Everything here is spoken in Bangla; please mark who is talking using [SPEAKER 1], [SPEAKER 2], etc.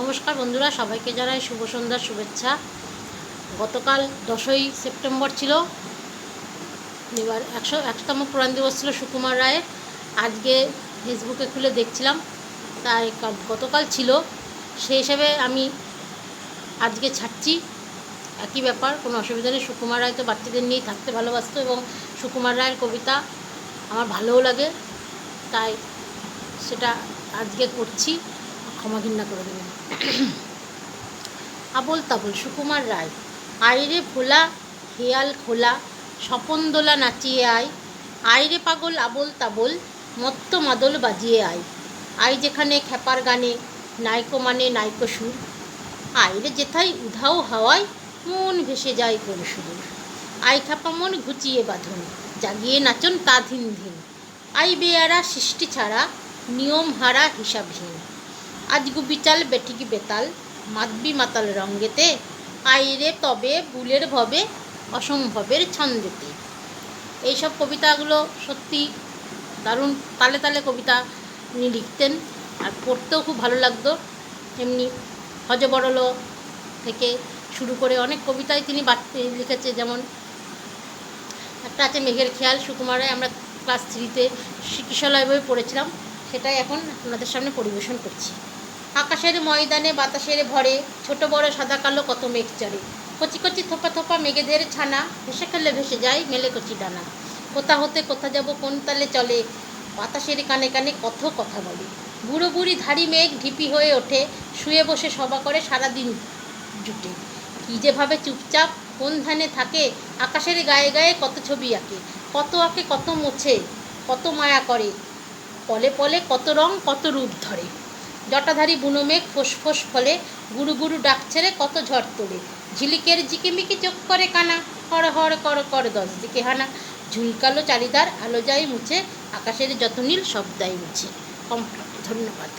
[SPEAKER 1] নমস্কার বন্ধুরা, সবাইকে জানাই শুভ সন্ধ্যার শুভেচ্ছা। গতকাল দশই সেপ্টেম্বর ছিল, এবার একশো একশোতম পুরাণ দিবস ছিল সুকুমার রায়ের। আজকে ফেসবুকে খুলে দেখছিলাম, তাই গতকাল ছিল। সেই হিসাবে আমি আজকে ছাড়ছি। একই ব্যাপার, কোনো অসুবিধা নেই। সুকুমার রায় তো বাচ্চাদের নিয়েই থাকতে ভালোবাসত এবং সুকুমার রায়ের কবিতা আমার ভালোও লাগে, তাই সেটা আজকে করছি। ক্ষমা ঘৃণা করে দেবেন আবল তাবল, সুকুমার রায়, আইরে ভোলা, হেয়াল খোলা স্বপন দোলা নাচিয়ে আয়, আইরে পাগল আবল তাবল, মত্ত মাদল বাজিয়ে আয় আই যেখানে খেপার গানে নাইকো মানে নাইকো সুর, আইরে যেথায় উধাও হাওয়ায়, মন ভেসে যায় কোন সুদূর আই খাপা মন ঘুচিয়ে বাঁধন, জাগিয়ে নাচন তা ধিন ধিন আই বেয়ারা সৃষ্টি ছাড়া, নিয়ম হারা হিসাবহীন আজগু বিচাল বেটিকি বেতাল? মাতবি মাতাল রঙ্গেতে আইরে তবে বুলের ভবে, অসম্ভবের ছন্দেতে। এইসব কবিতাগুলো সত্যি দারুণ। তালে তালে কবিতা উনি লিখতেন, আর পড়তেও খুব ভালো লাগতো। এমনি হজবরল থেকে শুরু করে অনেক কবিতাই তিনি লিখেছে, যেমন একটা আছে মেঘের খেয়াল, সুকুমারে আমরা ক্লাস থ্রিতে কিশলয় বই পড়েছিলাম। সেটাই এখন আপনাদের সামনে পরিবেশন করছি। আকাশের ময়দানে, বাতাসের ভরে, ছোট, বড়, সাদা, কালো, কত মেঘ চড়ে। কচি কচি, থোপা থোপা মেঘেদের ছানা, ভেসে খেলে ভেসে যায় মেলে কচি ডানা কোথা হতে, কোথা যাব, কোন তালে চলে, বাতাসের কানে কানে কত কথা বলে। বুড়ো, বুড়ি, ধাড়ি, মেঘ, ঢিপি হয়ে ওঠে, শুয়ে বসে সভা করে সারাদিন জুটে। কী যেভাবে চুপচাপ, কোন ধানে থাকে, আকাশের গায়ে গায়ে কত ছবি আঁকে, কত আঁকে, কত মোছে, কত মায়া করে, পলে পলে কত রং, কত রূপ ধরে। জটাধারী বুনোমেঘ ফোসফোস ফলে গুরু গুরু ডাক ছেড়ে কত ঝড় তোলে। ঝিলিকের জিকিমিকি চোখ করে কানা হর হর কর কর দশ দিকে হানা। ঝুলকালো চারিদার আলো যায় মুছে, আকাশের যত নীল সব দায় মুছে। কম ধন্যবাদ।